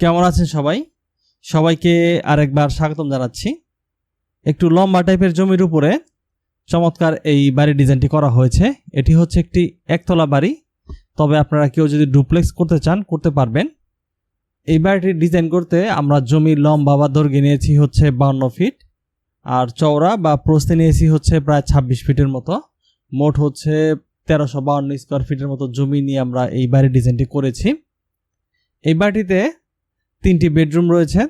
কেমন আছেন সবাই? সবাইকে আরেকবার স্বাগতম জানাচ্ছি। একটু লম্বা টাইপের জমির উপরে চমৎকার এই বাড়ির ডিজাইনটি করা হয়েছে। এটি হচ্ছে একটি একতলা বাড়ি। তবে আপনারা কেউ যদি ডুপ্লেক্স করতে চান, করতে পারবেন। এই বাড়িটির ডিজাইন করতে আমরা জমির লম্বা বা দৈর্ঘ্যে নিয়েছি হচ্ছে বান্ন ফিট। আর চওড়া বা প্রস্তে নিয়েছি হচ্ছে প্রায় ছাব্বিশ ফিটের মতো। মোট হচ্ছে তেরোশো বাউন্ন স্কোয়ার ফিটের মতো জমি নিয়ে আমরা এই বাড়ির ডিজাইনটি করেছি। এই বাড়িটিতে তিনটি বেডরুম রয়েছে,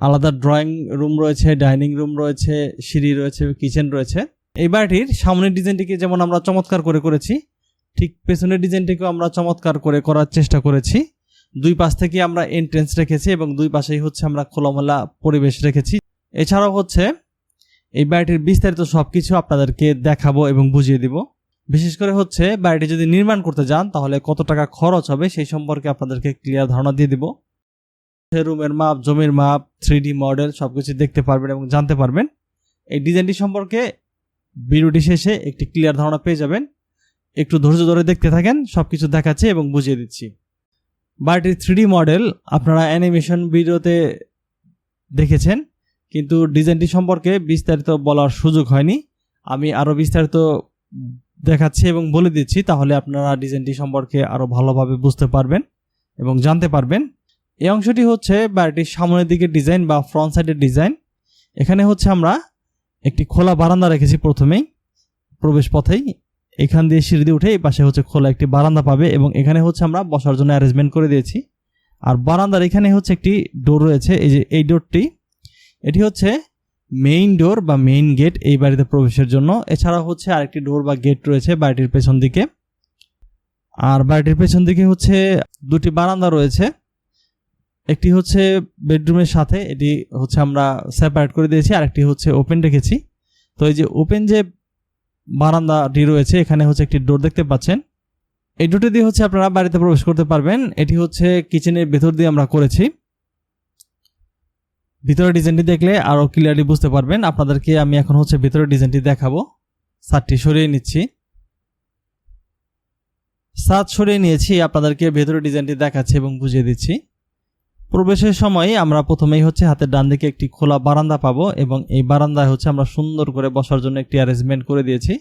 আলাদা ড্রয়িং রুম রয়েছে, ডাইনিং রুম রয়েছে, সিঁড়ি রয়েছে, কিচেন রয়েছে। এই বাড়িটির সামনের ডিজাইনটিকে যেমন আমরা চমৎকার করে করেছি, ঠিক পেছনের ডিজাইনটিকেও আমরা চমৎকার করে করার চেষ্টা করেছি। দুই পাশ থেকে আমরা এন্ট্রেন্স রেখেছি এবং দুই পাশেই হচ্ছে আমরা খোলামেলা পরিবেশ রেখেছি। এছাড়াও হচ্ছে এই বাড়িটির বিস্তারিত সব কিছু আপনাদেরকে দেখাবো এবং বুঝিয়ে দিব। বিশেষ করে হচ্ছে বাড়িটি যদি নির্মাণ করতে যান, তাহলে কত টাকা খরচ হবে সেই সম্পর্কে আপনাদেরকে ক্লিয়ার ধারণা দিয়ে দিব। রুমের মাপ, জমির মাপ থ্রি মডেল সব কিছু দেখতে পারবেন এবং জানতে পারবেন। এই ডিজাইনটি সম্পর্কে ভিডিওটি শেষে একটি ক্লিয়ার ধারণা পেয়ে যাবেন। একটু ধৈর্য ধরে দেখতে থাকেন সব কিছু দেখাচ্ছি এবং বুঝিয়ে দিচ্ছি। বাড়িটির থ্রি মডেল আপনারা অ্যানিমেশন ভিডিওতে দেখেছেন, কিন্তু ডিজাইনটি সম্পর্কে বিস্তারিত বলার সুযোগ হয়নি। আমি আরও বিস্তারিত দেখাচ্ছি এবং বলে দিচ্ছি, তাহলে আপনারা ডিজাইনটি সম্পর্কে আরও ভালোভাবে বুঝতে পারবেন এবং জানতে পারবেন। এই অংশটি হচ্ছে বাড়িটির সামনের দিকে ডিজাইন বা ফ্রন্ট সাইডের ডিজাইন। এখানে হচ্ছে আমরা একটি খোলা বারান্দা রেখেছি প্রথমেই, প্রবেশ পথেই। এখান দিয়ে সিঁড়ি দিয়ে উঠে এই পাশে হচ্ছে খোলা একটি বারান্দা পাবে এবং এখানে হচ্ছে আমরা বসার জন্য অ্যারেঞ্জমেন্ট করে দিয়েছি। আর বারান্দার এখানে হচ্ছে একটি ডোর রয়েছে, এই যে এই ডোরটি এটি হচ্ছে মেইন ডোর বা মেইন গেট এই বাড়িতে প্রবেশের জন্য। এছাড়া হচ্ছে আরেকটি ডোর বা গেট রয়েছে বাড়িটির পেছন দিকে। আর বাড়িটির পেছন দিকে হচ্ছে দুটি বারান্দা রয়েছে। একটি হচ্ছে বেডরুমের সাথে, এটি হচ্ছে আমরা সেপারেট করে দিয়েছি আর একটি হচ্ছে ওপেন রেখেছি। তো এই যে ওপেন যে বারান্দাটি রয়েছে, এখানে হচ্ছে একটি ডোর দেখতে পাচ্ছেন। এই ডোরটি দিয়ে হচ্ছে আপনারা বাড়িতে প্রবেশ করতে পারবেন। এটি হচ্ছে কিচেনের ভেতর দিয়ে আমরা করেছি। ভিতরের ডিজাইনটি দেখলে আরও ক্লিয়ারলি বুঝতে পারবেন। আপনাদেরকে আমি এখন হচ্ছে ভিতরের ডিজাইনটি দেখাবো। সাতটি সরিয়ে নিচ্ছি। সাত সরিয়ে নিয়েছি, আপনাদেরকে ভেতরের ডিজাইনটি দেখাচ্ছি এবং বুঝিয়ে দিচ্ছি। প্রবেশের সময় আমরা প্রথমেই হচ্ছে হাতের ডান দিকে একটি খোলা বারান্দা পাবো এবং এই বারান্দায় হচ্ছে আমরা সুন্দর করে বসার জন্য একটি অ্যারেঞ্জমেন্ট করে দিয়েছি।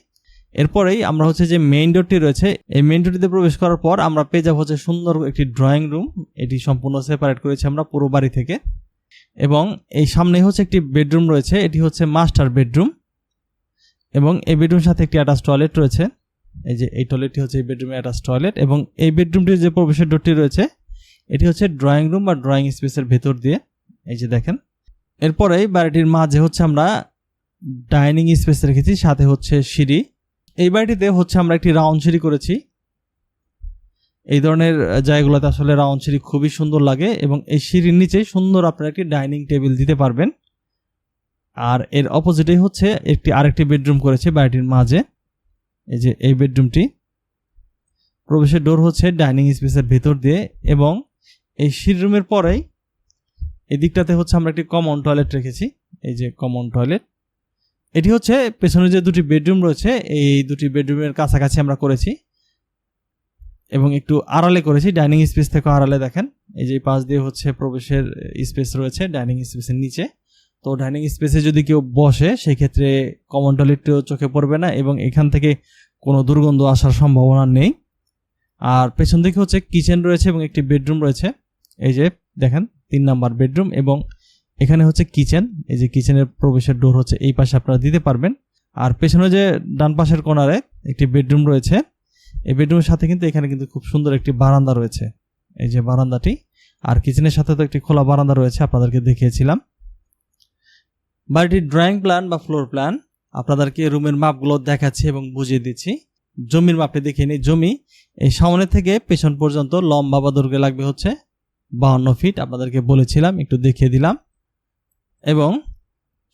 এরপরেই আমরা হচ্ছে যে মেইন ডোরটি রয়েছে, এই মেইন ডোরটিতে প্রবেশ করার পর আমরা পেয়ে যাব হচ্ছে সুন্দর একটি ড্রয়িং রুম এটি সম্পূর্ণ সেপারেট করেছি আমরা পুরো বাড়ি থেকে। এবং এই সামনেই হচ্ছে একটি বেডরুম রয়েছে, এটি হচ্ছে মাস্টার বেডরুম এবং এই বেডরুমের সাথে একটি অ্যাটাচ টয়লেট রয়েছে। এই যে এই টয়লেটটি হচ্ছে এই বেডরুমে অ্যাটাচ টয়লেট এবং এই বেডরুমটির যে প্রবেশের ডোরটি রয়েছে এটি হচ্ছে ড্রয়িং রুম বা ড্রয়িং স্পেসের ভেতর দিয়ে, এই যে দেখেন। এরপরেই বাড়িটির মাঝে হচ্ছে আমরা ডাইনিং স্পেস রেখেছি, সাথে হচ্ছে সিঁড়ি। এই বাড়িটিতে হচ্ছে আমরা একটি রাউন্ড সিঁড়ি করেছি। এই ধরনের জায়গাগুলোতে আসলে রাউন্ড সিঁড়ি খুবই সুন্দর লাগে এবং এই সিঁড়ির নিচে সুন্দর আপনারা একটি ডাইনিং টেবিল দিতে পারবেন। আর এর অপোজিটেই হচ্ছে একটি আরেকটি বেডরুম করেছে বাড়িটির মাঝে, এই যে এই বেডরুমটি প্রবেশের ডোর হচ্ছে ডাইনিং স্পেসের ভেতর দিয়ে এবং এই সিঁড়ি পরেই এই দিকটাতে হচ্ছে আমরা একটি কমন টয়লেট রেখেছি। এই যে কমন টয়লেট এটি হচ্ছে পেছনে যে দুটি বেডরুম রয়েছে, এই দুটি বেডরুমের কাছাকাছি আমরা করেছি এবং একটু আড়ালে করেছি। ডাইনিং স্পেস থেকে আড়ালে দেখেন, এই যে পাশ দিয়ে হচ্ছে প্রবেশের স্পেস রয়েছে ডাইনিং স্পেসের নিচে। তো ডাইনিং স্পেসে যদি কেউ বসে সেই ক্ষেত্রে কমন টয়লেটটিও চোখে পড়বে না এবং এখান থেকে কোনো দুর্গন্ধ আসার সম্ভাবনা নেই। আর পেছন দিকে হচ্ছে কিচেন রয়েছে এবং একটি বেডরুম রয়েছে। এই যে, দেখেন, তিন নাম্বার বেডরুম এবং এখানে হচ্ছে কিচেন। এই যে কিচেনের প্রবেশের ডোর হচ্ছে এই পাশে আপনারা দিতে পারবেন। আর পেছনে যে ডান পাশের কোনারে একটি বেডরুম রয়েছে, এই বেডরুমের সাথে কিন্তু এখানে কিন্তু খুব সুন্দর একটি বারান্দা রয়েছে। এই যে বারান্দাটি। আর কিচেনের সাথে তো একটি খোলা বারান্দা রয়েছে, আপনাদেরকে দেখিয়েছিলাম। বাড়িটির ড্রয়িং প্ল্যান বা ফ্লোর প্ল্যান, আপনাদেরকে রুমের মাপগুলো দেখাচ্ছি এবং বুঝিয়ে দিচ্ছি। জমির মাপে দেখিয়ে নিই। জমি এই সামনে থেকে পেছন পর্যন্ত লম্বা বা দৈর্ঘ্যে লাগবে হচ্ছে বাহান্ন ফিট আপনাদেরকে বলেছিলাম, একটু দেখিয়ে দিলাম। এবং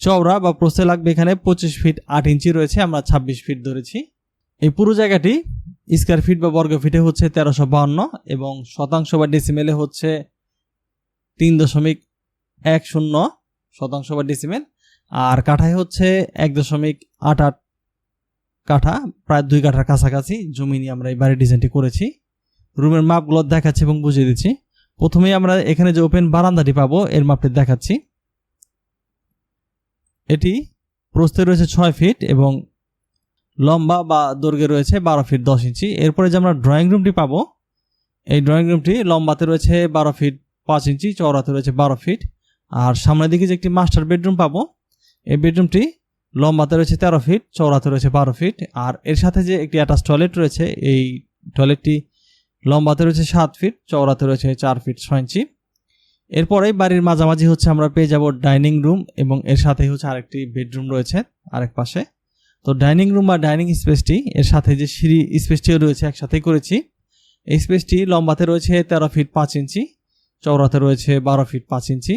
চওড়া বা প্রস্থে লাগবে এখানে পঁচিশ ফিট আট ইঞ্চি রয়েছে, আমরা ছাব্বিশ ফিট ধরেছি। এই পুরো জায়গাটি স্কোয়ার ফিট বা বর্গ ফিটে হচ্ছে তেরোশো বাহান্ন এবং শতাংশ বা ডেসিমেলে হচ্ছে তিন দশমিক এক শূন্য শতাংশ বা ডেসিমেল আর কাঠায় হচ্ছে এক দশমিক আট আট কাঠা, প্রায় দুই কাঠার কাছাকাছি। জমি নিয়ে আমরা এই বাড়ির ডিজাইনটি করেছি। রুমের মাপগুলো দেখাচ্ছি এবং বুঝিয়ে দিচ্ছি। প্রথমেই আমরা এখানে যে ওপেন বারান্দাটি পাবো, এর মাপটি দেখাচ্ছি। এটি প্রস্থে রয়েছে ছয় ফিট এবং লম্বা বা দৈর্ঘ্যে রয়েছে বারো ফিট দশ ইঞ্চি। এরপরে যে আমরা ড্রয়িং রুমটি পাবো, এই ড্রয়িং রুমটি লম্বাতে রয়েছে বারো ফিট পাঁচ ইঞ্চি, চওড়াতে রয়েছে বারো ফিট আর সামনের দিকে যে একটি মাস্টার বেডরুম পাবো, এই বেডরুমটি লম্বাতে রয়েছে তেরো ফিট চওড়াতে রয়েছে বারো ফিট আর এর সাথে যে একটি অ্যাটাচ টয়লেট রয়েছে, এই টয়লেটটি লম্বাতে রয়েছে সাত ফিট চওড়াতে রয়েছে চার ফিট ছয় ইঞ্চি এরপরেই বাড়ির মাঝামাঝি হচ্ছে আমরা পেয়ে যাব ডাইনিং রুম এবং এর সাথেই হচ্ছে আরেকটি বেডরুম রয়েছে আরেক পাশে। তো ডাইনিং রুম বা ডাইনিং স্পেসটি এর সাথে যে সিঁড়ি স্পেসটিও রয়েছে একসাথেই করেছি। এই স্পেসটি লম্বাতে রয়েছে তেরো ফিট পাঁচ ইঞ্চি চওড়াতে রয়েছে বারো ফিট পাঁচ ইঞ্চি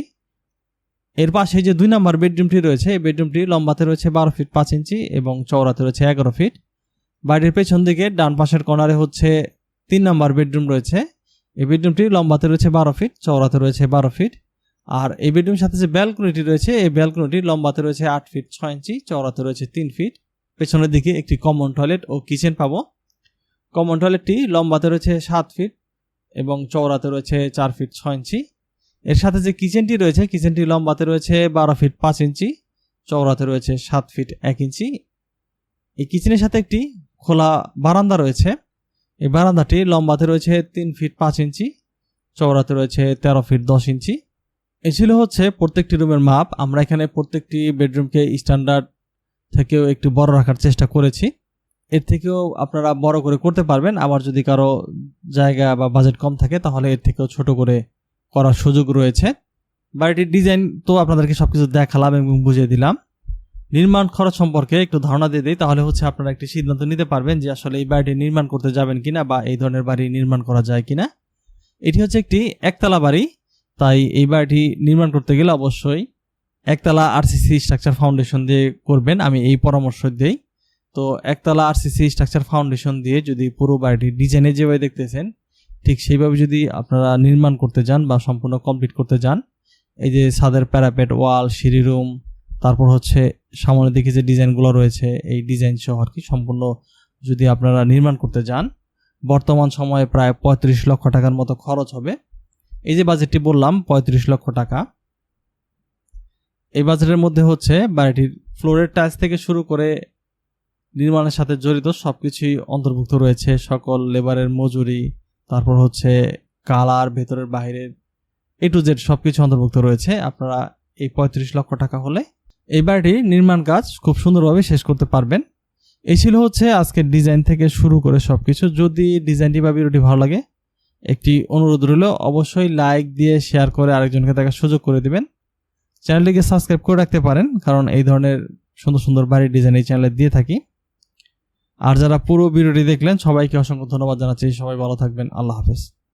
এর পাশে যে দুই নম্বর বেডরুমটি রয়েছে, এই বেডরুমটি লম্বাতে রয়েছে বারো ফিট পাঁচ ইঞ্চি এবং চওড়াতে রয়েছে এগারো ফিট বাড়ির পেছন দিকে ডান পাশের কর্নারে হচ্ছে তিন নম্বর বেডরুম রয়েছে। এই বেডরুমটি লম্বাতে রয়েছে বারো ফিট, চওড়াতে রয়েছে বারো ফিট। আর এই বেডরুমের সাথে যে ব্যালকনিটি রয়েছে, এই ব্যালকনিটি লম্বাতে রয়েছে আট ফিট ছয় ইঞ্চি, চওড়াতে রয়েছে তিন ফিট। পেছনের দিকে একটি কমন টয়লেট ও কিচেন পাবো। কমন টয়লেটটি লম্বাতে রয়েছে সাত ফিট এবং চওড়াতে রয়েছে চার ফিট ছয় ইঞ্চি। এর সাথে যে কিচেনটি রয়েছে, কিচেনটি লম্বাতে রয়েছে বারো ফিট পাঁচ ইঞ্চি, চওড়াতে রয়েছে সাত ফিট এক ইঞ্চি। এই কিচেনের সাথে একটি খোলা বারান্দা রয়েছে। এই বারান্দাটি লম্বাতে রয়েছে তিন ফিট পাঁচ ইঞ্চি, চওড়াতে রয়েছে তেরো ফিট দশ ইঞ্চি। এ ছিল হচ্ছে প্রত্যেকটি রুমের মাপ। আমরা এখানে প্রত্যেকটি বেডরুমকে স্ট্যান্ডার্ড থেকেও একটু বড় রাখার চেষ্টা করেছি। এর থেকেও আপনারা বড় করে করতে পারবেন। আবার যদি কারও জায়গা বা বাজেট কম থাকে, তাহলে এর থেকেও ছোট করে করার সুযোগ রয়েছে। বাড়িটির ডিজাইন তো আপনাদেরকে সব কিছু দেখালাম এবং বুঝিয়ে দিলাম। নির্মাণ খরচ সম্পর্কে একটু ধারণা দিয়ে দিই, তাহলে হচ্ছে আপনারা একটি সিদ্ধান্ত নিতে পারবেন যে আসলে এই বাড়িটি নির্মাণ করতে যাবেন কিনা বা এই ধরনের বাড়ি নির্মাণ করা যায় কিনা। এটি হচ্ছে একটি একতলা বাড়ি, তাই এই বাড়িটি নির্মাণ করতে গেলে অবশ্যই একতলা আরসিসি স্ট্রাকচার ফাউন্ডেশন দিয়ে করবেন, আমি এই পরামর্শ দিই। তো একতলা আরসিসি স্ট্রাকচার ফাউন্ডেশন দিয়ে যদি পুরো বাড়িটি ডিজাইনে যেভাবে দেখতেছেন, ঠিক সেইভাবে যদি আপনারা নির্মাণ করতে যান বা সম্পূর্ণ কমপ্লিট করতে যান, এই যে ছাদের প্যারাপেট ওয়াল সিঁড়ি রুম তারপর হচ্ছে সামনের দিকে যে ডিজাইনগুলো রয়েছে, এই ডিজাইন সহ আর কি সম্পূর্ণ যদি আপনারা নির্মাণ করতে যান, বর্তমান সময়ে প্রায় পঁয়ত্রিশ লক্ষ টাকার মতো খরচ হবে। এই যে বাজেটটি বললাম, পঁয়ত্রিশ লক্ষ টাকা। এই বাজেটের মধ্যে হচ্ছে বাড়িটির ফ্লোরের টাইলস থেকে শুরু করে নির্মাণের সাথে জড়িত সব কিছুই অন্তর্ভুক্ত রয়েছে। সকল লেবারের মজুরি, তারপর হচ্ছে কালার ভেতরের, বাইরের এ টু জেড সব কিছু অন্তর্ভুক্ত রয়েছে। আপনারা এই পঁয়ত্রিশ লক্ষ টাকা হলে এই বাড়িটির নির্মাণ কাজ খুব সুন্দরভাবে শেষ করতে পারবেন। এই ছিল হচ্ছে আজকের ডিজাইন থেকে শুরু করে সব কিছু যদি ডিজাইনটি বা ভিডিওটি ভালো লাগে, একটি অনুরোধ রইল, অবশ্যই লাইক দিয়ে শেয়ার করে আরেকজনকে দেখার সুযোগ করে দিবেন। চ্যানেলটিকে সাবস্ক্রাইব করে রাখতে পারেন, কারণ এই ধরনের সুন্দর সুন্দর বাড়ির ডিজাইন এই চ্যানেলে দিয়ে থাকি। আর যারা পুরো ভিডিওটি দেখলেন, সবাইকে অসংখ্য ধন্যবাদ জানাচ্ছি। সবাই ভালো থাকবেন। আল্লাহ হাফেজ।